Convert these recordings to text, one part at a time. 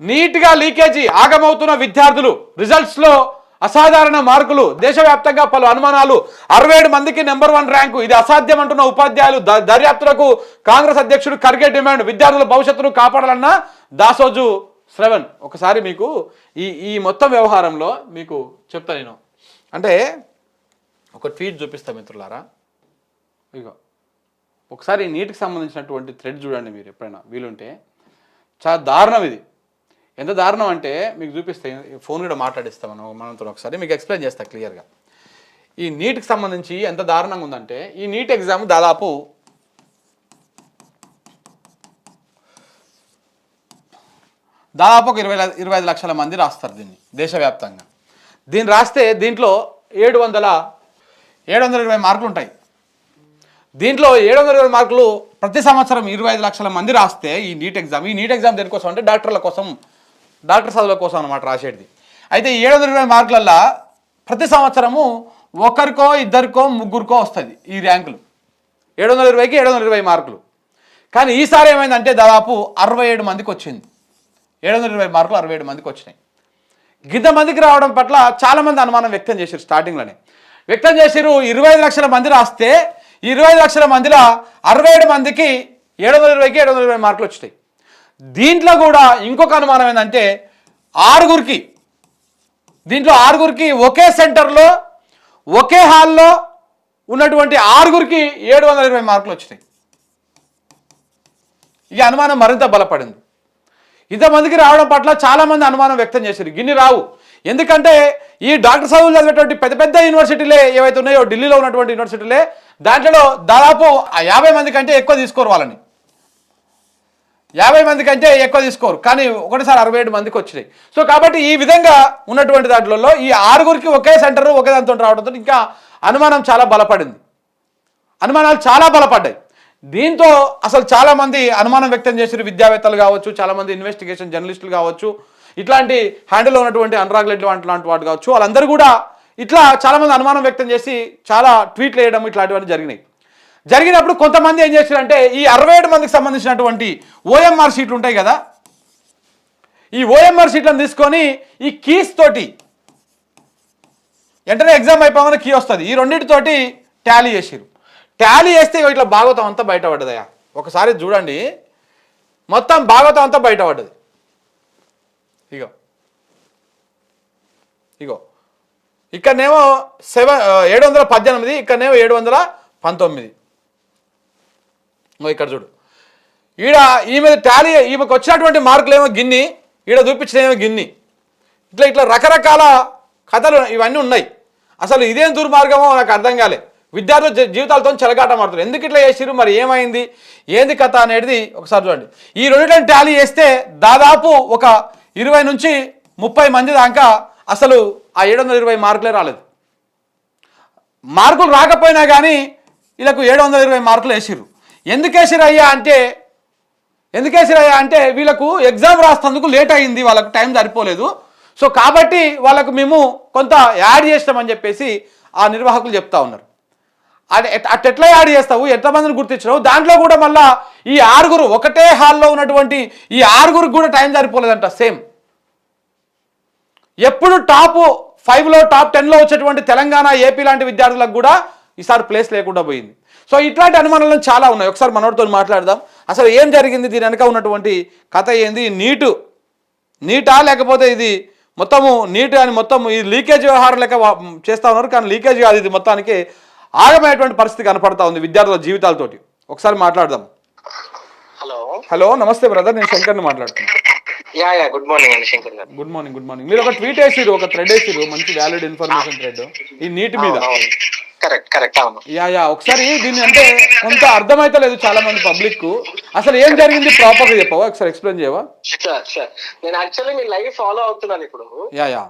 నీట్గా లీకేజీ ఆగమవుతున్న విద్యార్థులు రిజల్ట్స్లో అసాధారణ మార్కులు దేశవ్యాప్తంగా పలు అనుమానాలు. అరవై ఏడు మందికి నెంబర్ వన్ ర్యాంకు. ఇది అసాధ్యం అంటున్న ఉపాధ్యాయులు ద- దర్యాప్తులకు కాంగ్రెస్ అధ్యక్షుడు ఖర్గే డిమాండ్. విద్యార్థుల భవిష్యత్తును కాపాడాలన్న దాసోజు శ్రవణ్. ఒకసారి మీకు ఈ ఈ మొత్తం వ్యవహారంలో మీకు చెప్తా నేను. అంటే ఒక ట్వీట్ చూపిస్తా మిత్రులారా. ఇగో ఒకసారి నీటికి సంబంధించినటువంటి థ్రెడ్ చూడండి మీరు ఎప్పుడైనా వీలుంటే. చాలా దారుణం ఇది. ఎంత దారుణం అంటే మీకు చూపిస్తే ఫోన్ కూడా మాట్లాడిస్తాం మనం మనతో ఒకసారి మీకు ఎక్స్ప్లెయిన్ చేస్తా క్లియర్గా ఈ నీట్కి సంబంధించి ఎంత దారుణంగా ఉందంటే ఈ నీట్ ఎగ్జామ్ దాదాపు దాదాపు ఒక ఇరవై ఇరవై ఐదు లక్షల మంది రాస్తారు దీన్ని దేశవ్యాప్తంగా. దీన్ని రాస్తే దీంట్లో ఏడు వందల ఏడు వందల ఇరవై మార్కులు ఉంటాయి. దీంట్లో ఏడు వందల ఇరవై మార్కులు ప్రతి సంవత్సరం ఇరవై ఐదు లక్షల మంది రాస్తే ఈ నీట్ ఎగ్జామ్ ఈ నీట్ ఎగ్జామ్ దేనికోసం అంటే డాక్టర్ల కోసం డాక్టర్ చదువుల కోసం అనమాట రాసేది అయితే ఏడు వందల ఇరవై మార్కులల్లో ప్రతి సంవత్సరము ఒకరికో ఇద్దరికో ముగ్గురికో వస్తుంది ఈ ర్యాంకులు. ఏడు వందల ఇరవైకి ఏడు వందల ఇరవై మార్కులు. కానీ ఈసారి ఏమైందంటే దాదాపు అరవై ఏడు మందికి వచ్చింది. ఏడు వందల ఇరవై మార్కులు అరవై ఏడు మందికి వచ్చినాయి. గిద్ద మందికి రావడం పట్ల చాలామంది అనుమానం వ్యక్తం చేశారు స్టార్టింగ్లోనే. వ్యక్తం చేశారు ఇరవై ఐదు లక్షల మంది రాస్తే ఇరవై ఐదు లక్షల మందిలో అరవై ఏడు మందికి ఏడు వందల ఇరవైకి ఏడు వందల ఇరవై మార్కులు వచ్చినాయి. దీంట్లో కూడా ఇంకొక అనుమానం ఏంటంటే ఆరుగురికి దీంట్లో ఆరుగురికి ఒకే సెంటర్లో ఒకే హాల్లో ఉన్నటువంటి ఆరుగురికి ఏడు వందల ఇరవై మార్కులు వచ్చినాయి. ఈ అనుమానం మరింత బలపడింది. ఇంతమందికి రావడం పట్ల చాలామంది అనుమానం వ్యక్తం చేశారు. గిన్ని రావు. ఎందుకంటే ఈ డాక్టర్ చదువులు చదివేటువంటి పెద్ద పెద్ద యూనివర్సిటీలే ఏవైతే ఉన్నాయో ఢిల్లీలో ఉన్నటువంటి యూనివర్సిటీలే దాంట్లో దాదాపు ఆ యాభై మంది కంటే ఎక్కువ తీసుకోరు వాళ్ళని. యాభై మంది కంటే ఎక్కువ తీసుకోరు. కానీ ఒకటిసారి అరవై ఏడు మందికి వచ్చినాయి. సో కాబట్టి ఈ విధంగా ఉన్నటువంటి దాంట్లో ఈ ఆరుగురికి ఒకే సెంటర్ ఒకే దాంతో రావడంతో ఇంకా అనుమానం చాలా బలపడింది. అనుమానాలు చాలా బలపడ్డాయి. దీంతో అసలు చాలామంది అనుమానం వ్యక్తం చేసిన విద్యావేత్తలు కావచ్చు చాలామంది ఇన్వెస్టిగేషన్ జర్నలిస్టులు కావచ్చు ఇట్లాంటి హ్యాండిల్ ఉన్నటువంటి అనురాగ్ రెడ్డి వంటి లాంటి కావచ్చు వాళ్ళందరూ కూడా ఇట్లా చాలామంది అనుమానం వ్యక్తం చేసి చాలా ట్వీట్లు వేయడం ఇట్లాంటివన్నీ జరిగినాయి. జరిగినప్పుడు కొంతమంది ఏం చేశారంటే ఈ అరవై ఏడు మందికి సంబంధించినటువంటి ఓఎంఆర్ షీట్లు ఉంటాయి కదా ఈ ఓఎంఆర్ షీట్లను తీసుకొని ఈ కీస్ తోటి వెంటనే ఎగ్జామ్ అయిపోగానే కీ వస్తుంది. ఈ రెండింటితోటి ట్యాలీ చేసిరు ట్యాలీ చేస్తే ఇట్లా భాగవతం అంతా బయటపడ్డదయా ఒకసారి చూడండి మొత్తం భాగవతం అంతా బయటపడ్డది. ఇగో ఇగో ఇక్కడనేమో సెవెన్ ఏడు వందల పద్దెనిమిది ఇక్కడనేమో ఏడు వందల పంతొమ్మిది. ఇక్కడ చూడు. ఈడ ఈమె టాలీ ఈమెకు వచ్చినటువంటి మార్కులేమో గిన్ని ఈడ చూపించినేమో గిన్ని. ఇట్లా ఇట్లా రకరకాల కథలు ఇవన్నీ ఉన్నాయి. అసలు ఇదేం దుర్మార్గమో నాకు అర్థం కాలే. విద్యార్థుల జీవితాలతో చెలగాట మారుతారు ఎందుకు ఇట్లా చేసిరు మరి ఏమైంది? ఏంది కథ అనేది ఒకసారి చూడండి. ఈ రెండింటిని టాలీ చేస్తే దాదాపు ఒక ఇరవై నుంచి ముప్పై మంది దాకా అసలు ఆ ఏడు వందల ఇరవై మార్కులే రాలేదు. మార్కులు రాకపోయినా కానీ వీళ్ళకు ఏడు వందల ఇరవై మార్కులు వేసిర్రు. ఎందుకు అంటే ఎందుకు అంటే వీళ్ళకు ఎగ్జామ్ రాస్తేందుకు లేట్ అయింది వాళ్ళకు టైం సరిపోలేదు. సో కాబట్టి వాళ్ళకు మేము కొంత యాడ్ చేసినామని చెప్పేసి ఆ నిర్వాహకులు చెప్తా ఉన్నారు. అది అట్ ఎట్లా యాడ్ చేస్తావు? ఎంతమందిని గుర్తించినావు? దాంట్లో కూడా మళ్ళా ఈ ఆరుగురు ఒకటే హాల్లో ఉన్నటువంటి ఈ ఆరుగురికి కూడా టైం సరిపోలేదంట సేమ్ ఎప్పుడు టాప్ ఫైవ్లో టాప్ టెన్లో వచ్చేటువంటి తెలంగాణ ఏపీ లాంటి విద్యార్థులకు కూడా ఈసారి ప్లేస్ లేకుండా పోయింది. సో ఇట్లాంటి అనుమానాలు చాలా ఉన్నాయి. ఒకసారి మనోడితో మాట్లాడదాం. అసలు ఏం జరిగింది? దీని వెనక ఉన్నటువంటి కథ ఏంది? నీటు. నీటా? లేకపోతే ఇది మొత్తము నీట్ అని మొత్తం ఈ లీకేజ్ వ్యవహారం లెక్క చేస్తా ఉన్నారు. కానీ లీకేజ్ కాదు ఇది మొత్తానికి. ఆగమైనటువంటి పరిస్థితి కనపడతా ఉంది విద్యార్థుల జీవితాలతోటి. ఒకసారి మాట్లాడదాం. హలో. హలో నమస్తే బ్రదర్. నేను శంకర్ని మాట్లాడుతున్నాను. యా యా గుడ్ మార్నింగ్ అండి శంకర్ గారు. గుడ్ మార్నింగ్ గుడ్ మార్నింగ్ మీరు ఒక ట్వీట్ వేసిరు ఒక థ్రెడ్ వేసిరు మంచి వ్యాలిడ్ ఇన్ఫర్మేషన్ థ్రెడ్ ఈ నీట్ మీద. కరెక్ట్ కరెక్ట్ అవును. యా యా ఒకసారి దీన్ని అంటే కొంత అర్థమైతలేదు చాలా మంది పబ్లిక్కు. అసలు ఏం జరిగింది? ప్రాపర్గా చెప్పవా? ఒకసారి ఎక్స్ప్లెయిన్ చేయవా? షూర్ నేను యాక్చువల్లీ మీ లైవ్ ఫాలో అవుతున్నాను ఇప్పుడు. యా యా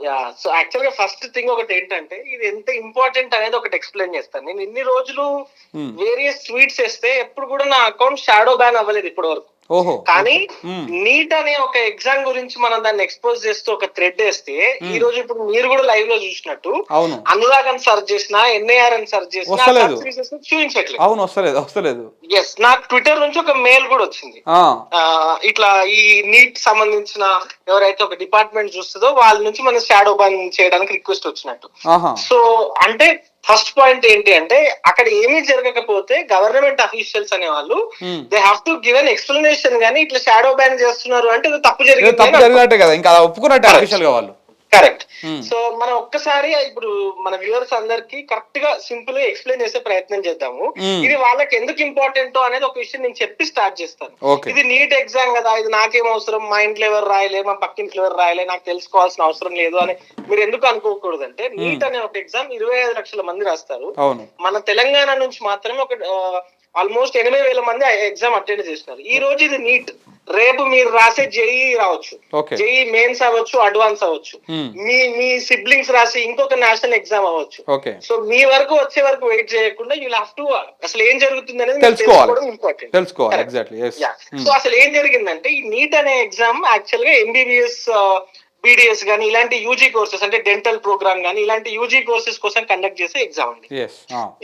యా సో యాక్చువల్గా ఫస్ట్ థింగ్ ఒకటి ఏంటంటే ఇది ఎంత ఇంపార్టెంట్ అనేది ఒకటి ఎక్స్ప్లెయిన్ చేస్తాను. నేను ఇన్ని రోజులు Hmm. వేరియస్ ట్వీట్స్ వేస్తే ఎప్పుడు కూడా నా అకౌంట్ షాడో బ్యాన్ అవ్వలేదు ఇప్పటి వరకు కానీ. నీట్ అనే ఒక ఎగ్జామ్ గురించి మనం దాన్ని ఎక్స్పోజ్ చేస్తూ ఒక థ్రెడ్ వేస్తే ఈ రోజు ఇప్పుడు మీరు కూడా లైవ్లో చూసినట్టు అవును. అనురాగ్ అని సర్చ్ చేసినా ఎన్ఐఆర్ అని సర్చ్ చేసినా చూపించట్లేదు. అవును వస్తలేదు వస్తలేదు. ఎస్ నాకు ట్విట్టర్ నుంచి ఒక మెయిల్ కూడా వచ్చింది. ఇట్లా ఈ నీట్ సంబంధించిన ఎవరైతే ఒక డిపార్ట్మెంట్ చూస్తుందో వాళ్ళ నుంచి మనం షాడో బాన్ చేయడానికి రిక్వెస్ట్ వచ్చినట్టు. సో అంటే ఫస్ట్ పాయింట్ ఏంటి అంటే అక్కడ ఏమీ జరగకపోతే గవర్నమెంట్ అఫీషియల్స్ అనే వాళ్ళు. They have to give an explanation గానీ ఇట్లా షాడో బ్యాన్ చేస్తున్నారు అంటే తప్పు ఏదో తప్పు జరిగింది జరిగినట్టే కదా. ఇంకా ఒప్పుకున్నట్టే అఫీషియల్గా వాళ్ళు. కరెక్ట్. Hmm. సో మనం ఒక్కసారి ఇప్పుడు మన వ్యూవర్స్ అందరికి కరెక్ట్గా సింపుల్గా ఎక్స్ప్లెయిన్ చేసే ప్రయత్నం చేద్దాము. Hmm. ఇది వాళ్ళకి ఎందుకు ఇంపార్టెంట్ అనేది ఒక విషయం నేను చెప్పి స్టార్ట్ చేస్తాను. ఇది నీట్ ఎగ్జామ్ కదా ఇది నాకేం అవసరం? మా ఇంట్లో ఎవరు రాయలే మా పక్కింట్లో ఎవరు రాయలే నాకు తెలుసుకోవాల్సిన అవసరం లేదు అని మీరు ఎందుకు అనుకోకూడదు అంటే నీట్ అనే ఒక ఎగ్జామ్ ఇరవై ఐదు లక్షల మంది రాస్తారు. మన తెలంగాణ నుంచి మాత్రమే ఒక ఆల్మోస్ట్ ఎనిమిది వేల మంది ఎగ్జామ్ అటెండ్ చేస్తున్నారు ఈ రోజు ఇది నీట్. రేపు మీరు రాసే జేఈ రావచ్చు. జేఈ మెయిన్స్ అవ్వచ్చు అడ్వాన్స్ అవ్వచ్చు. Hmm. మీ మీ సిబ్లింగ్స్ రాసి ఇంకొక నేషనల్ ఎగ్జామ్ అవ్వచ్చు. సో మీ వరకు వచ్చే వరకు వెయిట్ చేయకుండా యూ హావ్ టు అసలు ఏం జరుగుతుంది అనేది. ఇంపార్టెంట్ తెలుసుకోవాలి. ఎగ్జాక్ట్లీ ఎస్ సో అసలు ఏం జరిగిందంటే ఈ నీట్ అనే ఎగ్జామ్ యాక్చువల్గా ఎంబీబీఎస్ బీడిఎస్ కానీ ఇలాంటి యూజీ కోర్సెస్ అంటే డెంటల్ ప్రోగ్రామ్ కానీ ఇలాంటి యూజీ కోర్సెస్ కోసం కండక్ట్ చేసే ఎగ్జామ్ అండి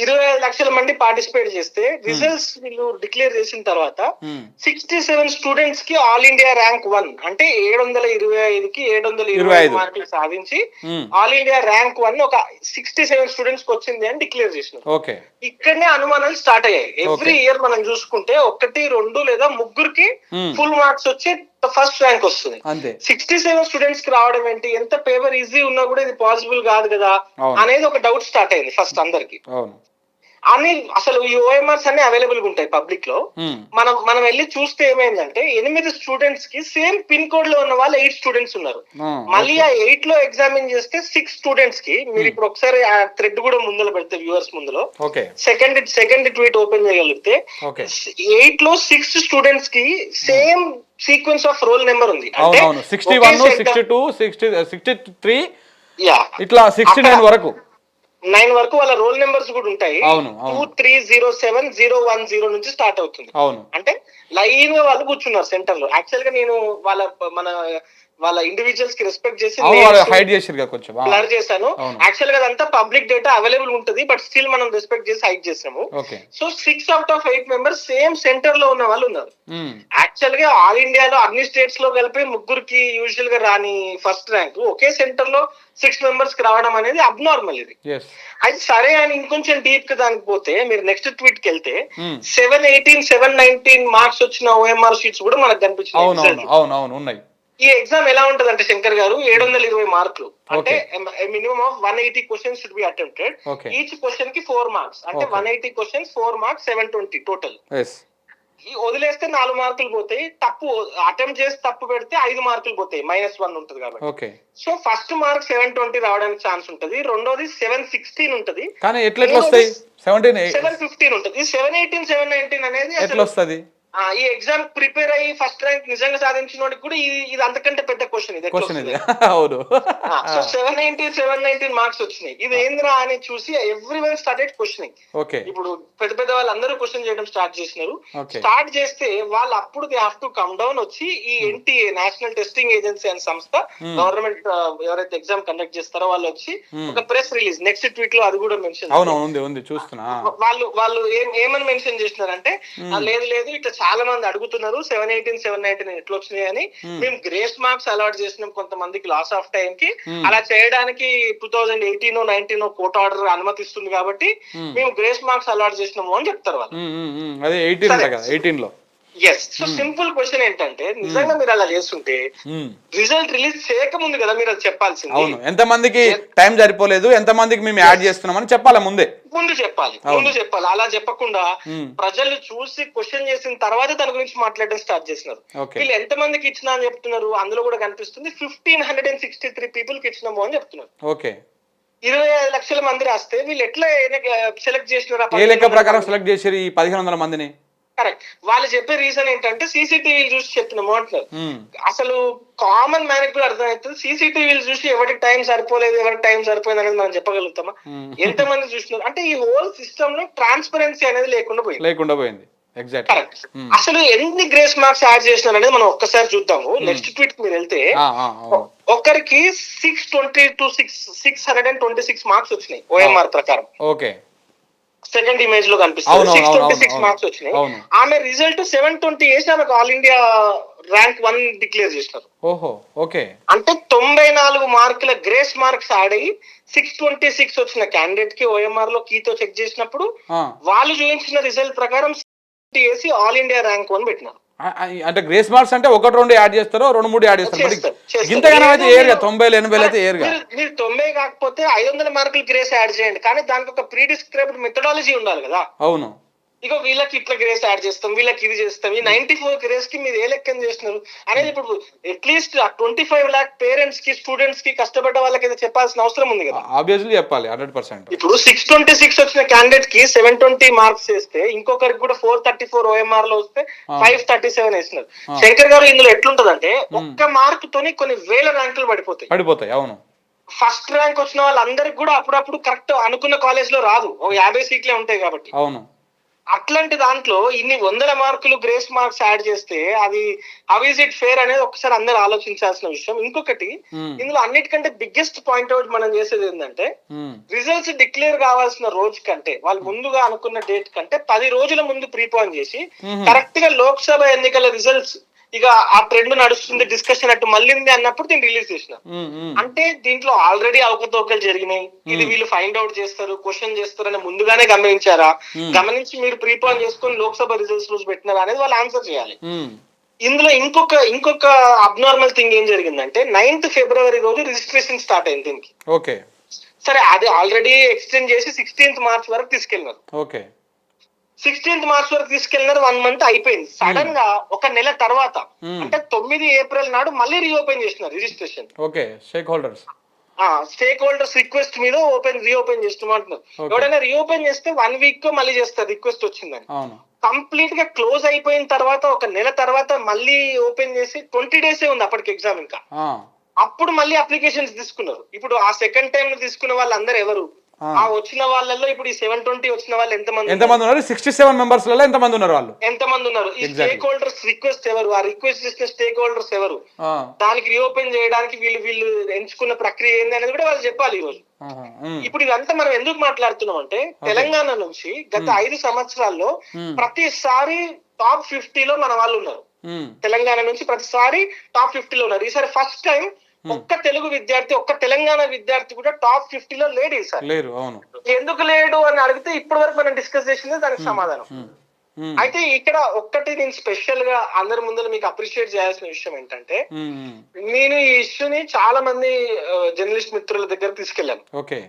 ఇరవై ఐదు లక్షల మంది పార్టిసిపేట్ చేస్తే రిజల్ట్స్ వీళ్ళు డిక్లేర్ చేసిన తర్వాత Hmm. సిక్స్టీ సెవెన్ స్టూడెంట్స్కి ఆల్ ఇండియా ర్యాంక్ వన్ అంటే ఏడు వందల ఇరవై ఐదుకి ఏడు వందల ఇరవై ఐదు ఐదు. మార్కులు సాధించి Hmm. All India rank one ఒక సిక్స్టీ సెవెన్ స్టూడెంట్స్కి వచ్చింది అని డిక్లేర్ చేసినారు ఓకే ఇక్కడనే అనుమానాలు స్టార్ట్ అయ్యాయి ఎవ్రీ. ఇయర్ మనం చూసుకుంటే ఒకటి రెండు లేదా ముగ్గురికి Hmm. ఫుల్ మార్క్స్ వచ్చి ఫస్ట్ ర్యాంక్ వస్తుంది. సిక్స్టీ సెవెన్ స్టూడెంట్స్కి రావడం ఏంటి? ఎంత పేపర్ ఈజీ ఉన్నా కూడా ఇది పాసిబుల్ కాదు కదా. అనేది ఒక డౌట్ స్టార్ట్ అయింది ఫస్ట్ అందరికి. అవును అని అసలు ఈ ఓఎంఆర్స్ అన్ని అవైలబుల్గా ఉంటాయి పబ్లిక్లో. Hmm. మనం మనం వెళ్ళి చూస్తే ఏమైందంటే ఎనిమిది స్టూడెంట్స్కి సేమ్ పిన్ కోడ్లో ఉన్న వాళ్ళు ఎయిట్ స్టూడెంట్స్ ఉన్నారు. Ah, మళ్ళీ ఆ ఎయిట్లో ఎగ్జామిన్ చేస్తే సిక్స్ స్టూడెంట్స్కి మీరు ఇప్పుడు ఒకసారి ఆ థ్రెడ్ కూడా ముందులో పెడితే వ్యూవర్స్ ముందులో. సెకండ్ సెకండ్ ట్వీట్ ఓపెన్ చేయగలిగితే ఎయిట్లో సిక్స్ స్టూడెంట్స్కి same sequence of roll number ఉంది. అవును sixty one sixty two sixty sixty three ఇట్లా సిక్స్టీ నైన్ వరకు. నైన్ వరకు వాళ్ళ రోల్ నెంబర్స్ కూడా ఉంటాయి. Two three zero seven zero one zero నుంచి స్టార్ట్ అవుతుంది. అవును. అంటే లైన్గా వాళ్ళు కూర్చున్నారు సెంటర్లో యాక్చువల్గా నేను వాళ్ళ మన వాళ్ళ ఇండివిజువల్స్కి రెస్పెక్ట్ చేసి హైడ్ చేసిరు కొంచెం. బ్లర్ చేశాను. యాక్చువల్గా అదంతా పబ్లిక్ డేటా అవైలబుల్ ఉంటుంది బట్ స్టిల్ మనం రెస్పెక్ట్ చేసి హైడ్ చేసాము so six out of eight members same సెంటర్లో ఉన్న వాళ్ళు ఉన్నారు. Hmm. యాక్చువల్గా ఆల్ ఇండియాలో అన్ని స్టేట్స్లో కలిపి ముగ్గురికి యూజువల్గా రాని ఫస్ట్ ర్యాంక్ ఒకే సెంటర్లో సిక్స్ మెంబర్స్కి రావడం అనేది అబ్నార్మల్ ఇది. అయితే సరే అని ఇంకొంచెం డీప్గా దానికి పోతే మీరు నెక్స్ట్ ట్వీట్కి వెళ్తే Hmm. Seven eighteen seven nineteen marks వచ్చిన ఓఎంఆర్ షీట్స్ కూడా మనకు అవును ఈ ఎగ్జామ్ ఎలా ఉంటది అంటే శంకర్ గారు ఏడు వందల ఇరవై మార్కులు. అంటే minimum of one eighty questions should be attempted each క్వశ్చన్కి ఫోర్ మార్క్స్ అంటే. One eighty questions four marks seven twenty total ఈ వదిలేస్తే నాలుగు మార్కులు పోతాయి. తప్పు అటెంప్ట్ చేసి తప్పు పెడితే ఐదు మార్కులు పోతాయి. మైనస్ వన్ ఉంటుంది కాబట్టి. So first mark seven twenty రావడానికి ఛాన్స్ ఉంటుంది. రెండోది సెవెన్ సిక్స్టీన్ ఉంటుంది. సెవెన్ ఫిఫ్టీన్ ఉంటుంది. ఈ సెవెన్ ఎయిటీన్ సెవెన్ నైన్టీన్ అనేది ఎట్లా వస్తుంది? ఈ ఎగ్జామ్ ప్రిపేర్ అయ్యి ఫస్ట్ ర్యాంక్ నిజంగా సాధించిన వాడికి కూడా ఇది ఇది అంతకంటే పెద్ద క్వశ్చన్ ఇది క్వశ్చన్ ఇది? అవును. So seven nineteen seven nineteen marks వచ్చినాయి. ఇది ఏంద్రా అని చూసి everyone started questioning okay ఇప్పుడు పెద్ద పెద్ద వాళ్ళందరూ క్వశ్చన్ చేయడం స్టార్ట్ చేసినారు. స్టార్ట్ చేస్తే వాళ్ళు అప్పుడు they have to come down వచ్చి ఈ ఎన్టీఏ నేషనల్ టెస్టింగ్ ఏజెన్సీ అనే సంస్థ Hmm. గవర్నమెంట్ ఎవరైతే ఎగ్జామ్ కండక్ట్ చేస్తారో వాళ్ళు వచ్చి Hmm. ఒక ప్రెస్ రిలీజ్ నెక్స్ట్ ట్వీట్లో అది కూడా మెన్షన్ అవును ఉంది ఉంది చూస్తున్నా. వాళ్ళు వాళ్ళు ఏమని మెన్షన్ చేసినారంటే "ఆ, లేదు లేదు ఇట్లా చాలా మంది అడుగుతున్నారు సెవెన్ ఎయిటీన్ సెవెన్ నైన్టీన్ ఎట్లా వచ్చినాయి అని. మేము గ్రేస్ మార్క్స్ అలాట్ చేసినాం కొంతమందికి లాస్ ఆఫ్ టైం కి. అలా చేయడానికి two thousand eighteen nineteen court order అనుమతిస్తుంది కాబట్టి. మేము గ్రేస్ మార్క్స్ అలాట్ చేసినాము అని చెప్తారు వాళ్ళు. అదే ఎయిటీన్ ఎయిటీన్లో ఎస్ సో సింపుల్ క్వశ్చన్ ఏంటంటే నిజంగా మీరు అలా చేస్తుంటే. రిజల్ట్ రిలీజ్ చేయకముందు కదా మీరు అది చెప్పాల్సింది? అవును. ఎంత మందికి టైం సరిపోలేదు ఎంత మందికి మేము యాడ్ చేస్తున్నామని చెప్పాలి ముందే? ముందు చెప్పాలి. ముందు చెప్పాలి. అలా చెప్పకుండా ఉమ్. ప్రజలు చూసి క్వశ్చన్ చేసిన తర్వాత దాని గురించి మాట్లాడడం స్టార్ట్ చేసినారు. వీళ్ళు ఎంత మందికి ఇచ్చినా అని చెప్తున్నారు? అందులో కూడా కనిపిస్తుంది fifteen hundred and sixty three పీపుల్కి ఇచ్చినాము అని చెప్తున్నారు. ఓకే ఇరవై ఐదు లక్షల మంది రాస్తే వీళ్ళు ఎట్లా సెలెక్ట్ చేసినారు ఏ లెక్క ప్రకారం సెలెక్ట్ చేసారు ఈ పదిహేను వందల మందిని? కరెక్ట్ వాళ్ళు చెప్పే రీజన్ ఏంటంటే సీసీటీవీలు చూసి చెప్తున్నాము అంటున్నారు. ఉమ్. అసలు కామన్ మ్యాన్ కూడా అర్థమవుతుంది. సీసీటీవీలు చూసి ఎవరికి టైం సరిపోలేదు ఎవరికి టైం సరిపోయింది అనేది మనం చెప్పగలుగుతామా. ఎంత మంది చూస్తున్నారు? అంటే ఈ హోల్ సిస్టమ్లో ట్రాన్స్పరెన్సీ అనేది లేకుండా పోయింది. లేకుండా పోయింది. అసలు ఎన్ని గ్రేస్ మార్క్స్ యాడ్ చేసినారు అనేది మనం ఒక్కసారి చూద్దాము. నెక్స్ట్ ట్వీట్ మీరు వెళ్తే ఒక్కరికి six twenty to six six hundred and twenty six marks వచ్చినాయి ఓఎంఆర్ ప్రకారం. ఓకే. సెకండ్ ఇమేజ్లో కనిపిస్తుంది. సిక్స్ ట్వంటీ సిక్స్ మార్క్స్ వచ్చినాయి. ఆమె రిజల్ట్ సెవెన్ ట్వంటీ వేసి ఆమెకు all India rank one declare చేసినారు. ఓహో ఓకే. అంటే తొంభై నాలుగు మార్కుల గ్రేస్ మార్క్స్ అయ్యి సిక్స్ ట్వంటీ సిక్స్ వచ్చిన క్యాండిడేట్కి ఓఎంఆర్లో కీతో చెక్ చేసినప్పుడు వాళ్ళు చూపించిన రిజల్ట్ ప్రకారం వేసి ఆల్ ఇండియా ర్యాంక్ వన్ పెట్టినారు. అంటే గ్రేస్ మార్క్స్ అంటే ఒకటి రెండు యాడ్ చేస్తారో రెండు మూడు యాడ్ చేస్తారు. ఇంతగానో అయితే ఏరుగా తొంభై ఎనభై అయితే ఏరుగా మీరు తొంభై కాకపోతే ఐదు వందల మార్కులు గ్రేస్ యాడ్ చేయండి. కానీ దానికి ఒక ప్రీ డిస్క్రైబ్డ్ మెథడాలజీ ఉండాలి కదా. అవును. ఇక వీళ్ళకి ఇట్లా గ్రేస్ యాడ్ చేస్తాం వీళ్ళకి ఇది చేస్తాం ఈ నైన్టీ ఫోర్ గ్రేస్కి మీరు ఏ లెక్కన చేస్తున్నారు? అనేది ఇప్పుడు అట్లీస్ట్ ఆ ట్వంటీ ఫైవ్ లాక్ పేరెంట్స్కి స్టూడెంట్స్కి కష్టపడ్డ వాళ్ళకి అయితే చెప్పాల్సిన అవసరం ఉంది కదా. ఆబ్వియస్లీ చెప్పాలి హండ్రెడ్ పర్సెంట్ ఇప్పుడు సిక్స్ ట్వంటీ సిక్స్ వచ్చిన క్యాండిడేట్కి సెవెన్ ట్వంటీ మార్క్స్ వేస్తే ఇంకొకరికి కూడా ఫోర్ థర్టీ ఫోర్ ఓఎంఆర్లో వస్తే ఫైవ్ థర్టీ సెవెన్ వేసినారు శంకర్ గారు ఇందులో ఎట్లుంటదంటే ఒక్క మార్క్ తోని కొన్ని వేల ర్యాంకులు పడిపోతాయి. పడిపోతాయి అవును. ఫస్ట్ ర్యాంక్ వచ్చిన వాళ్ళందరికి కూడా అప్పుడప్పుడు కరెక్ట్ అనుకున్న కాలేజ్లో రాదు. ఓ యాభై సీట్లే ఉంటాయి కాబట్టి. అవును. అట్లాంటి దాంట్లో ఇన్ని వందల మార్కులు గ్రేస్ మార్క్స్ యాడ్ చేస్తే అది హౌ ఇస్ ఇట్ ఫేర్ అనేది ఒకసారి అందరు ఆలోచించాల్సిన విషయం ఇంకొకటి Hmm. ఇందులో అన్నిటికంటే బిగ్గెస్ట్ పాయింట్ అవుట్ మనం చేసేది ఏంటంటే. రిజల్ట్స్ డిక్లేర్ కావాల్సిన రోజు కంటే వాళ్ళు ముందుగా అనుకున్న డేట్ కంటే పది రోజుల ముందు ప్రీపోన్ చేసి కరెక్ట్గా లోక్సభ ఎన్నికల రిజల్ట్స్ ఇక ఆ ట్రెండ్ నడుస్తుంది డిస్కషన్ అట్టు మళ్ళింది అన్నప్పుడు దీన్ని రిలీజ్ చేసిన. అంటే దీంట్లో ఆల్రెడీ అవకతవకలు జరిగినాయి. ఇది వీళ్ళు ఫైండ్ అవుట్ చేస్తారు క్వశ్చన్ చేస్తారని ముందుగానే గమనించారా? గమనించి మీరు ప్రీపోన్ చేసుకొని లోక్సభ రిజల్ట్స్ రోజు పెట్టినారా అనేది వాళ్ళు ఆన్సర్ చేయాలి. ఇందులో ఇంకొక ఇంకొక అబ్నార్మల్ థింగ్ ఏం జరిగిందంటే నైన్త్ ఫిబ్రవరి రోజు రిజిస్ట్రేషన్ స్టార్ట్ అయింది దీనికి. ఓకే. సరే అది ఆల్రెడీ ఎక్స్టెండ్ చేసి సిక్స్టీన్త్ మార్చ్ వరకు తీసుకెళ్ళినారు. ఓకే. సిక్స్టీన్త్ మార్చ్ వరకు తీసుకెళ్ళినారు వన్ మంత్ అయిపోయింది. సడన్గా ఒక నెల తర్వాత Hmm. అంటే తొమ్మిది ఏప్రిల్ నాడు మళ్ళీ రీఓపెన్ చేసినారు registration okay stakeholders stakeholders request మీద ఓపెన్ రీఓపెన్ చేస్తామంటున్నారు. ఎవడైనా రీఓపెన్ చేస్తే వన్ వీక్ కో మళ్ళీ చేస్తారు రిక్వెస్ట్ వచ్చిందని. కంప్లీట్గా క్లోజ్ అయిపోయిన తర్వాత ఒక నెల తర్వాత మళ్ళీ ఓపెన్ చేసి ట్వంటీ డేసే ఉంది అప్పటికి ఎగ్జామ్ ఇంకా. అప్పుడు మళ్ళీ అప్లికేషన్స్ తీసుకున్నారు. ఇప్పుడు ఆ సెకండ్ టైం తీసుకున్న వాళ్ళందరూ ఎవరు? ఆ. వచ్చిన వాళ్ళల్లో ఇప్పుడు ఈ సెవెన్ ట్వంటీ వచ్చిన వాళ్ళు ఎంతమంది ఎంతమంది ఉన్నారు? సిక్స్టీ సెవెన్ మెంబర్స్లలో ఎంతమంది ఉన్నారు వాళ్ళు? ఎంత మంది ఉన్నారు? ఈ. స్టేక్ హోల్డర్స్ రిక్వెస్ట్ ఎవరు? ఆ రిక్వెస్ట్ చేసిన స్టేక్ హోల్డర్స్ ఎవరు దానికి రీఓపెన్ చేయడానికి వీళ్ళు వీళ్ళు ఎంచుకున్న ప్రక్రియ ఏంది అనేది కూడా వాళ్ళు చెప్పాలి ఈ రోజు ఇప్పుడు ఇదంతా మనం ఎందుకు మాట్లాడుతున్నాం అంటే తెలంగాణ నుంచి గత ఐదు సంవత్సరాల్లో. ప్రతిసారి టాప్ ఫిఫ్టీలో మన వాళ్ళు ఉన్నారు. తెలంగాణ నుంచి ప్రతిసారి టాప్ ఫిఫ్టీలో ఉన్నారు. ఈసారి ఫస్ట్ టైం ఒక్క తెలుగు విద్యార్థి ఒక్క తెలంగాణ విద్యార్థి కూడా టాప్ ఫిఫ్టీలో లేడు ఈసారి. లేరు అవును. ఎందుకు లేడు అని అడిగితే ఇప్పటి వరకు మనం డిస్కస్ చేసింది దానికి సమాధానం. అయితే ఇక్కడ ఒక్కటి నేను స్పెషల్గా అందరి ముందర మీకు అప్రిషియేట్ చేయాల్సిన విషయం ఏంటంటే నేను ఈ ఇష్యూని చాలా మంది జర్నలిస్ట్ మిత్రుల దగ్గర తీసుకెళ్ళాను. ఓకే.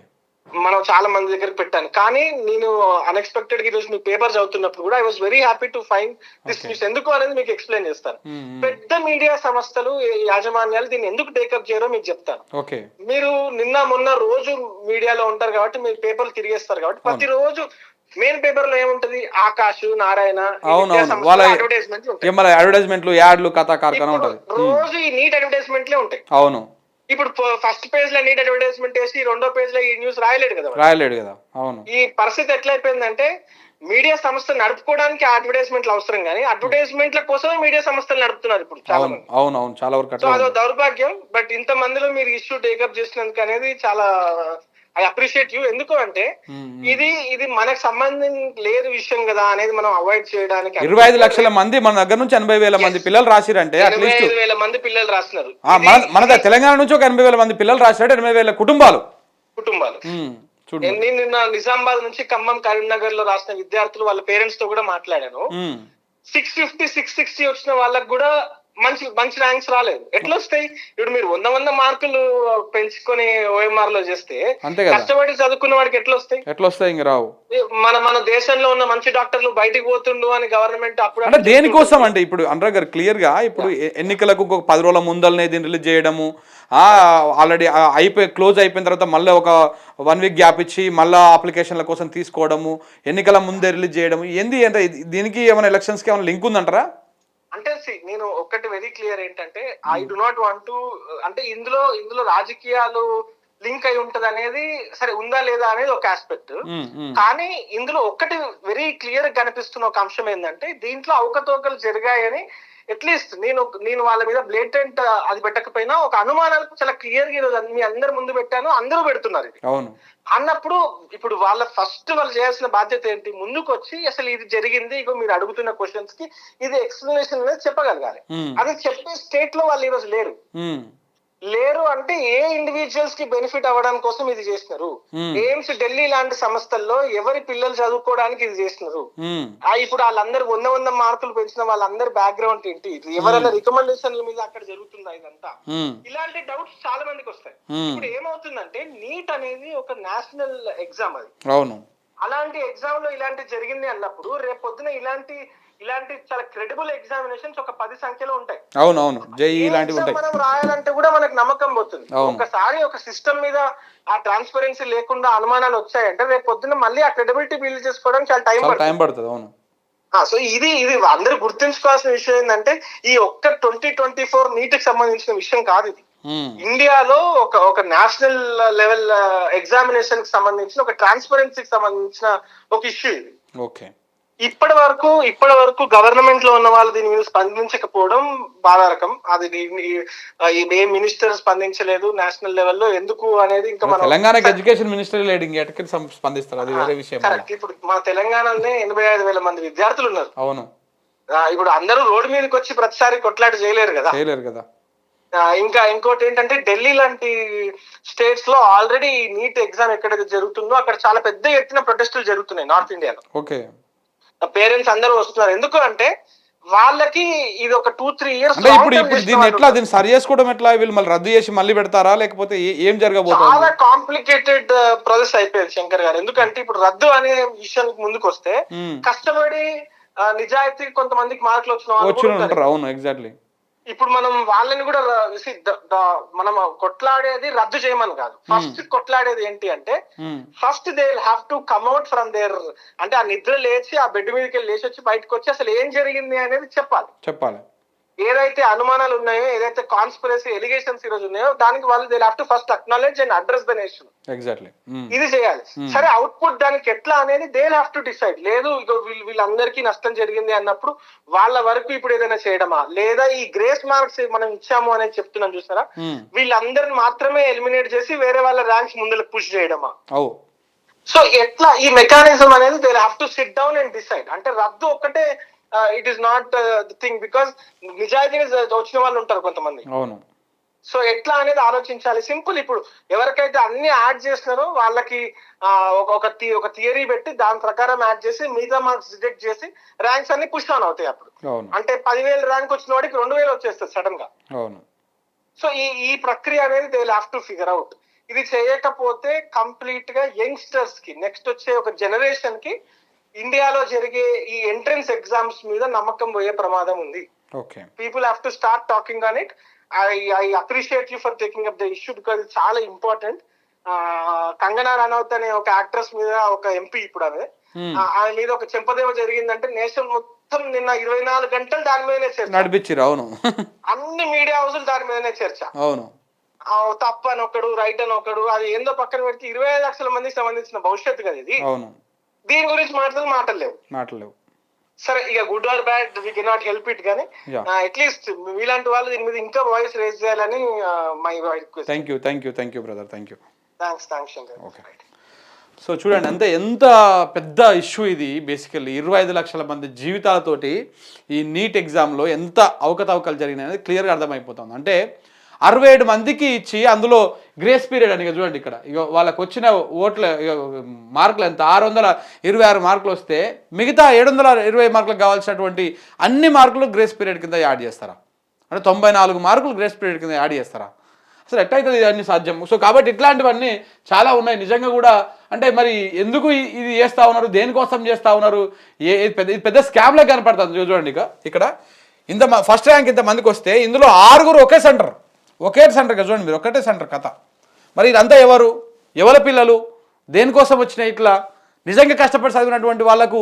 మనం చాలా మంది దగ్గర పెట్టాను. కానీ నేను అన్ఎక్స్పెక్టెడ్గా ఈరోజు మీ పేపర్ చదువుతున్నప్పుడు కూడా I was very happy to find this news ఎందుకు అనేది మీకు ఎక్స్ప్లెయిన్ చేస్తాను. ఉమ్, ఉమ్, పెద్ద మీడియా సంస్థలు యాజమాన్యాలు దీన్ని ఎందుకు టేకప్ చేయరో మీకు చెప్తాను. ఓకే మీరు నిన్న మొన్న రోజు మీడియాలో ఉంటారు కాబట్టి మీరు పేపర్లు తిరిగేస్తారు కాబట్టి ప్రతి రోజు మెయిన్ పేపర్లో ఏముంటది? ఆకాశ్ నారాయణ అడ్వర్టైజ్మెంట్లు ఏమన్నా అడ్వర్టైజ్మెంట్లు యాడ్లు కథా కార్ఖానా ఉంటుంది. రోజు ఈ నీట్ అడ్వర్టైజ్మెంట్లే ఉంటాయి. అవును. ఇప్పుడు ఫస్ట్ పేజ్లో నీట్ అడ్వర్టైజ్మెంట్ వేసి రెండో పేజ్లో ఈ న్యూస్ రాయలేడు కదా. రాయలేడు కదా అవును ఈ పరిస్థితి ఎట్లయిపోయిందంటే మీడియా సంస్థ నడుపుకోవడానికి అడ్వర్టైజ్మెంట్లు అవసరం కానీ అడ్వర్టైజ్మెంట్ల కోసమే మీడియా సంస్థలు నడుపుతున్నారు ఇప్పుడు చాలా అవును అవును చాలా వరకు సో అదో. దౌర్భాగ్యం బట్ ఇంత మందిలో మీరు ఇష్యూ టేకప్ చేసినందుకు అనేది చాలా ఐ అప్రిషియేట్ యూ. ఎందుకు అంటే. ఇది ఇది మనకు సంబంధం లేదు విషయం కదా అనేది మనం అవాయిడ్ చేయడానికి ఇరవై ఐదు లక్షల మంది మన దగ్గర నుంచి ఎనభై వేల మంది పిల్లలు రాసిరంటే అట్లీస్ట్ ఐదు వేల మంది పిల్లలు రాస్తున్నారు. మన తెలంగాణ నుంచి ఒక ఎనభై వేల మంది పిల్లలు రాసినట్టు ఎనభై వేల కుటుంబాలు. కుటుంబాలు. నిన్న నిజామాబాద్ నుంచి ఖమ్మం కరీంనగర్లో రాసిన విద్యార్థులు వాళ్ళ పేరెంట్స్తో కూడా మాట్లాడాను. సిక్స్ ఫిఫ్టీ సిక్స్ సిక్స్టీ వచ్చిన వాళ్ళకి కూడా మంచి మంచి ర్యాంక్స్ రాలేదు. ఎట్లా వస్తాయి ఇప్పుడు మీరు వంద వంద మార్కులు పెంచుకొని ఓఎంఆర్లో చేస్తే కష్టపడి చదువుకున్న వాడికి ఎట్లా వస్తాయి ఎట్లా వస్తాయి ఇంక రావు. మన మన దేశంలో ఉన్న మంచి డాక్టర్లు బయటికి పోతుండు అని గవర్నమెంట్ అప్పుడు అంటే దేనికోసం అంటే ఇప్పుడు అనురాగ్ గారు క్లియర్గా ఇప్పుడు ఎన్నికలకు ఇంకొక పది రోజుల ముందలనే దీన్ని రిలీజ్ చేయడము ఆల్రెడీ అయిపోయి క్లోజ్ అయిపోయిన తర్వాత మళ్ళీ ఒక వన్ వీక్ గ్యాప్ ఇచ్చి మళ్ళీ అప్లికేషన్ల కోసం తీసుకోవడము ఎన్నికల ముందే రిలీజ్ చేయడము ఏంది అంటే దీనికి ఏమైనా ఎలక్షన్స్కి ఏమైనా లింక్ ఉందంటారా? అంటే నేను ఒక్కటి వెరీ క్లియర్ ఏంటంటే I do not want to అంటే ఇందులో ఇందులో రాజకీయాలు లింక్ అయి ఉంటది అనేది సరే ఉందా లేదా అనేది ఒక ఆస్పెక్ట్ ఉమ్, ఉమ్, కానీ ఇందులో ఒక్కటి వెరీ క్లియర్ కనిపిస్తున్న ఒక అంశం ఏంటంటే దీంట్లో అవకతవకలు జరిగాయని అట్లీస్ట్ నేను నేను వాళ్ళ మీద బ్లేటెంట్ అది పెట్టకపోయినా ఒక అనుమానాలు చాలా క్లియర్గా ఈరోజు మీ అందరి ముందు పెట్టాను అందరూ పెడుతున్నారు. ఇది అవును. అన్నప్పుడు ఇప్పుడు వాళ్ళ ఫస్ట్ వాళ్ళు చేయాల్సిన బాధ్యత ఏంటి? ముందుకు వచ్చి అసలు ఇది జరిగింది ఇగో మీరు అడుగుతున్న క్వశ్చన్స్కి ఇది ఎక్స్ప్లెనేషన్ అనేది చెప్పగలగాలి. అది చెప్పే స్టేట్లో వాళ్ళు ఈరోజు లేరు. లేరు అంటే ఏ ఇండివిజువల్స్కి బెనిఫిట్ అవ్వడం కోసం ఇది చేసినారు. ఎయిమ్స్ ఢిల్లీ లాంటి సంస్థల్లో ఎవరి పిల్లలు చదువుకోవడానికి ఇది చేసినారు ఇప్పుడు వాళ్ళందరూ వంద వంద మార్కులు పెంచిన వాళ్ళందరి బ్యాక్గ్రౌండ్ ఏంటి? ఇది ఎవరైనా రికమెండేషన్ల మీద అక్కడ జరుగుతుందా ఇదంతా? ఇలాంటి డౌట్స్ చాలా మందికి వస్తాయి. ఇప్పుడు ఏమవుతుందంటే నీట్ అనేది ఒక నేషనల్ ఎగ్జామ్ అది. అవును. అలాంటి ఎగ్జామ్లో ఇలాంటి జరిగింది అన్నప్పుడు రేపు పొద్దున ఇలాంటి ఇలాంటి చాలా క్రెడిబుల్ ఎగ్జామినేషన్స్ ఒక పది సంఖ్యలో ఉంటాయి. అవును అవును జేఈ ఏ ఇలాంటివి exam ఉంటాయి. మనం రాయాలంటే కూడా మనకు నమ్మకం పోతుంది. ఒకసారి ఒక సిస్టమ్ మీద ఆ ట్రాన్స్పరెన్సీ లేకుండా అనుమానాలు వచ్చాయంటే రేపు పొద్దున్న మళ్ళీ ఆ క్రెడిబిలిటీ బిల్డ్ చేసుకోవడానికి చాలా టైం టైం పడుతుంది. అవును. సో ఇది ఇది అందరూ గుర్తుంచుకోవాల్సిన విషయం ఏంటంటే ఈ ఒక్క ట్వంటీ ట్వంటీ ఫోర్ నీట్కి సంబంధించిన విషయం కాదు ఇది. ఇండియాలో ఒక ఒక నేషనల్ లెవెల్ ఎగ్జామినేషన్కి సంబంధించిన ఒక ట్రాన్స్పరెన్సీకి సంబంధించిన ఒక ఇష్యూ ఇది. ఓకే. ఇప్పటి వరకు ఇప్పటి వరకు గవర్నమెంట్లో ఉన్న వాళ్ళు దీని మీద స్పందించకపోవడం బాధారకం అది ఏ మినిస్టర్ స్పందించలేదు నేషనల్ లెవెల్లో ఎందుకు అనేది ఇంకా మనం తెలంగాణకి ఎడ్యుకేషన్ మినిస్టర్ లేడు ఇంకెక్కడికి స్పందిస్తారు? అది వేరే విషయం. కరెక్ట్ ఇప్పుడు మన తెలంగాణలోనే ఎనభై ఐదు వేల మంది విద్యార్థులు ఉన్నారు. అవును. ఇప్పుడు అందరూ రోడ్డు మీదకి వచ్చి ప్రతిసారి కొట్లాట చేయలేరు కదా. చేయలేరు కదా. ఇంకా ఇంకోటి ఏంటంటే ఢిల్లీ లాంటి స్టేట్స్లో ఆల్రెడీ నీట్ ఎగ్జామ్ ఎక్కడైతే జరుగుతుందో అక్కడ చాలా పెద్ద ఎత్తున ప్రొటెస్టులు జరుగుతున్నాయి నార్త్ ఇండియాలో ఓకే. పేరెంట్స్ అందరూ వస్తున్నారు. ఎందుకు అంటే వాళ్ళకి ఇది ఒక టూ త్రీ ఇయర్స్ అంటే ఇప్పుడు ఇప్పుడు దీన్ని ఎట్లా దీన్ని సరి చేసుకోవడం ఎట్లా? వీళ్ళు మళ్ళీ రద్దు చేసి మళ్ళీ పెడతారా? లేకపోతే ఏ- జరగబోతుంది? చాలా కాంప్లికేటెడ్ ప్రాసెస్ అయిపోయింది శంకర్ గారు. ఎందుకంటే ఇప్పుడు రద్దు అనే విషయానికి ముందుకు వస్తే ఉమ్, కష్టపడి ఆ, నిజాయితీ కొంతమందికి మార్కులు వచ్చిన వాళ్ళు అవును ఎగ్జాక్ట్లీ ఇప్పుడు మనం వాళ్ళని కూడా మనం కొట్లాడేది రద్దు చేయమని కాదు. ఫస్ట్ కొట్లాడేది ఏంటి అంటే first they have to come out from there అంటే ఆ నిద్ర లేచి ఆ బెడ్ మీదకి వెళ్ళి లేచి వచ్చి బయటకు వచ్చి అసలు ఏం జరిగింది అనేది చెప్పాలి. చెప్పాలి. ఏదైతే అనుమానాలు ఉన్నాయో ఏదైతే కాన్స్పిరసీ ఎలిగేషన్స్ ఈ రోజు ఉన్నాయో దానికి వాళ్ళు they have to first acknowledge and address the nation exactly ఇది చేయాలి. సరే అవుట్పుట్ దానికి ఎట్లా అనేది దే హ్యావ్ టు డిసైడ్ లేదు వీళ్ళు వీళ్ళందరికీ నష్టం జరిగింది అన్నప్పుడు వాళ్ళ వరకు ఇప్పుడు ఏదైనా చేయడమా? లేదా ఈ గ్రేస్ మార్క్స్ మనం ఇచ్చాము అనేది చెప్తున్నాం చూసారా? వీళ్ళందరిని మాత్రమే ఎలిమినేట్ చేసి వేరే వాళ్ళ ర్యాంక్స్ ముందుకు పుష్ చేయడమా? సో ఎట్లా ఈ మెకానిజం అనేది they have to sit down and decide అంటే రద్దు ఒక్కటే it is not the thing because నిజాయితీగా వచ్చిన వాళ్ళు ఉంటారు కొంతమంది. అవును. సో ఎట్లా అనేది ఆలోచించాలి. సింపుల్ ఇప్పుడు ఎవరికైతే అన్ని యాడ్ చేస్తున్నారో వాళ్ళకి ఒక ఒక థియరీ పెట్టి దాని ప్రకారం యాడ్ చేసి మిగతా మార్క్స్ డిటెక్ట్ చేసి ర్యాంక్స్ అన్ని పుష్ ఆన్ అవుతాయి అప్పుడు. అంటే పదివేలు ర్యాంక్ వచ్చిన వాడికి రెండు వేలు వచ్చేస్తుంది సడన్గా సో ఈ ఈ ప్రక్రియ అనేది they have to figure out ఇది చేయకపోతే కంప్లీట్గా యంగ్స్టర్స్కి నెక్స్ట్ వచ్చే ఒక జనరేషన్కి ఇండియాలో జరిగే ఈ ఎంట్రన్స్ ఎగ్జామ్స్ మీద నమ్మకం పోయే ప్రమాదం ఉంది. Okay. People have to start talking on it I I appreciate you for taking up the issue because చాలా ఇంపార్టెంట్ కంగనా రనౌత్ అనే ఒక యాక్ట్రెస్ మీద ఒక ఎంపీ ఇప్పుడు ఆమె. Hmm. ఆ, ఆమె మీద ఒక చెంపదేవ జరిగిందంటే నేషన్ మొత్తం నిన్న ఇరవై నాలుగు గంటలు దాని మీదనే చర్చ. నడిపించిరు అవును. అన్ని మీడియా హౌసులు దాని మీదనే చర్చ. అవును. తప్పు అని ఒకడు రైట్ అని ఒకడు అది ఏందో పక్కన పెడితే ఇరవై ఐదు లక్షల మందికి సంబంధించిన భవిష్యత్తు కదా ఇది. అవును. దీని గురించి మాటలు మాటలేవు మాటలేవు సరే ఇక good or bad we cannot help it కానీ. అట్లీస్ట్ మీలాంటి వాళ్ళు దీని మీద ఇంకా వాయిస్ రేజ్ చేయాలని my request. Thank you thank you thank you brother thank you thanks thanks Okay. So చూడండి అంతే ఎంత పెద్ద ఇష్యూ ఇది బేసికల్లీ ఇరవై ఐదు లక్షల మంది జీవితాలతోటి ఈ నీట్ ఎగ్జామ్లో ఎంత అవకతవకలు జరిగినాయి అనేది క్లియర్గా అర్థమైపోతుంది. అంటే అరవై ఏడు మందికి ఇచ్చి అందులో గ్రేస్ పీరియడ్ అని చూడండి ఇక్కడ. ఇక వాళ్ళకి వచ్చిన ఓట్ల మార్కులు ఎంత? ఆరు వందల ఇరవై ఆరు మార్కులు వస్తే మిగతా ఏడు వందల ఇరవై మార్కులకు కావాల్సినటువంటి అన్ని మార్కులు గ్రేస్ పీరియడ్ కింద యాడ్ చేస్తారా? అంటే తొంభై నాలుగు మార్కులు గ్రేస్ పీరియడ్ కింద యాడ్ చేస్తారా? అసలు ఎట్లయితుంది ఇవన్నీ సాధ్యం సో కాబట్టి ఇట్లాంటివన్నీ చాలా ఉన్నాయి. నిజంగా కూడా అంటే మరి ఎందుకు ఇది చేస్తా ఉన్నారు? దేనికోసం చేస్తూ ఉన్నారు? ఏ పెద్ద ఇది పెద్ద స్కామ్లో కనపడుతుంది. చూడండి ఇక. ఇక్కడ ఇంత ఫస్ట్ ర్యాంక్ ఇంత మందికి వస్తే ఇందులో ఆరుగురు ఒకే సెంటర్ ఒకే సెంటర్ చూడండి మీరు. ఒకటే సెంటర్ కథ. మరి ఇదంతా ఎవరు? ఎవరి పిల్లలు? దేనికోసం వచ్చిన ఇట్లా నిజంగా కష్టపడి చదివినటువంటి వాళ్ళకు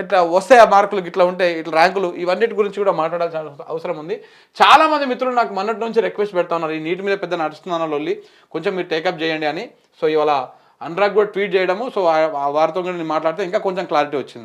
ఇట్లా వస్తాయి ఆ మార్కులు ఇట్లా ఉంటాయి ఇట్లా ర్యాంకులు ఇవన్నిటి గురించి కూడా మాట్లాడాల్సిన అవసరం ఉంది. చాలా మంది మిత్రులు నాకు మొన్నటి నుంచి రిక్వెస్ట్ పెడతా ఉన్నారు. ఈ నీటి మీద పెద్ద నడుస్తున్నాను లొల్లి. కొంచెం మీరు టేకప్ చేయండి అని. సో ఇవాళ అనురాగ్ కూడా ట్వీట్ చేయడము. సో ఆ వారితో కూడా నేను మాట్లాడితే ఇంకా కొంచెం క్లారిటీ వచ్చింది.